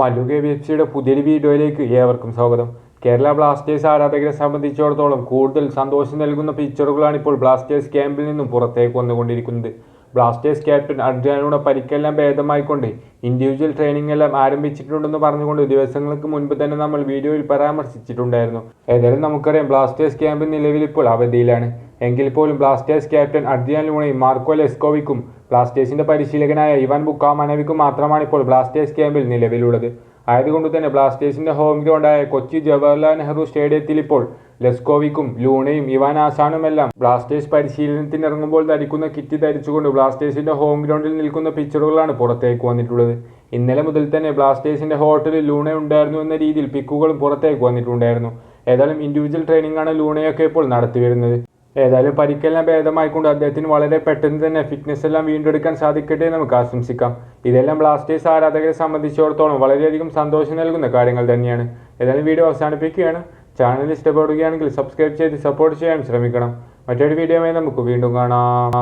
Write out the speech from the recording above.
Mallu K B F സിയുടെ പുതിയൊരു വീഡിയോയിലേക്ക് ഏവർക്കും സ്വാഗതം. കേരള ബ്ലാസ്റ്റേഴ്സ് ആരാധകരെ സംബന്ധിച്ചിടത്തോളം കൂടുതൽ സന്തോഷം നൽകുന്ന പിക്ചറുകളാണ് ഇപ്പോൾ ബ്ലാസ്റ്റേഴ്സ് ക്യാമ്പിൽ നിന്നും പുറത്തേക്ക് വന്നുകൊണ്ടിരിക്കുന്നത്. ബ്ലാസ്റ്റേഴ്സ് ക്യാപ്റ്റൻ അഡ്രിയാനോടെ പരിക്കെല്ലാം ഭേദമായിക്കൊണ്ട് ഇൻഡിവിജ്വൽ ട്രെയിനിങ് എല്ലാം ആരംഭിച്ചിട്ടുണ്ടെന്ന് പറഞ്ഞുകൊണ്ട് ദിവസങ്ങൾക്ക് മുൻപ് തന്നെ നമ്മൾ വീഡിയോയിൽ പരാമർശിച്ചിട്ടുണ്ടായിരുന്നു. ഏതായാലും നമുക്കറിയാം ബ്ലാസ്റ്റേഴ്സ് ക്യാമ്പ് നിലവിൽ ഇപ്പോൾ അവധിയിലാണ്. എങ്കിൽ പോലും ബ്ലാസ്റ്റേഴ്സ് ക്യാപ്റ്റൻ അഡ്രിയാൻ ലൂണയും മാർക്കോ ലെസ്കോവിക്കും ബ്ലാസ്റ്റേഴ്സിന്റെ പരിശീലകനായ ഇവാൻ ബുക്കാമനവിക്കും മാത്രമാണ് ഇപ്പോൾ ബ്ലാസ്റ്റേഴ്സ് ക്യാമ്പിൽ നിലവിലുള്ളത്. ആയതുകൊണ്ട് തന്നെ ബ്ലാസ്റ്റേഴ്സിന്റെ ഹോം ഗ്രൗണ്ടായ കൊച്ചി ജവഹർലാൽ നെഹ്റു സ്റ്റേഡിയത്തിൽ ഇപ്പോൾ ലെസ്കോവിക്കും ലൂണയും ഇവാൻ ആസാനുമെല്ലാം ബ്ലാസ്റ്റേഴ്സ് പരിശീലനത്തിന് ഇറങ്ങുമ്പോൾ ധരിക്കുന്ന കിറ്റ് ധരിച്ചുകൊണ്ട് ബ്ലാസ്റ്റേഴ്സിന്റെ ഹോം ഗ്രൗണ്ടിൽ നിൽക്കുന്ന പിക്ചറുകളാണ് പുറത്തേക്ക് വന്നിട്ടുള്ളത്. ഇന്നലെ മുതൽ തന്നെ ബ്ലാസ്റ്റേഴ്സിന്റെ ഹോട്ടലിൽ ലൂണ ഉണ്ടായിരുന്നു എന്ന രീതിയിൽ പിക്കുകളും പുറത്തേക്ക് വന്നിട്ടുണ്ടായിരുന്നു. ഏതായാലും ഇൻഡിവിജ്വൽ ട്രെയിനിങ് ആണ് ലൂണയൊക്കെ ഇപ്പോൾ നടത്തിവരുന്നത് ഏതായാലും പരിക്കെല്ലാം ഭേദമായിക്കൊണ്ട് അദ്ദേഹത്തിന് വളരെ പെട്ടെന്ന് തന്നെ ഫിറ്റ്നസ് എല്ലാം വീണ്ടെടുക്കാൻ സാധിക്കട്ടെ നമുക്ക് ആശംസിക്കാം. ഇതെല്ലാം ബ്ലാസ്റ്റേഴ്സ് ആരാധകരെ സംബന്ധിച്ചിടത്തോളം വളരെയധികം സന്തോഷം നൽകുന്ന കാര്യങ്ങൾ തന്നെയാണ്. ഏതായാലും വീഡിയോ അവസാനിപ്പിക്കുകയാണ്. ചാനൽ ഇഷ്ടപ്പെടുകയാണെങ്കിൽ സബ്സ്ക്രൈബ് ചെയ്ത് സപ്പോർട്ട് ചെയ്യാൻ ശ്രമിക്കണം. മറ്റൊരു വീഡിയോയുമായി നമുക്ക് വീണ്ടും കാണാം.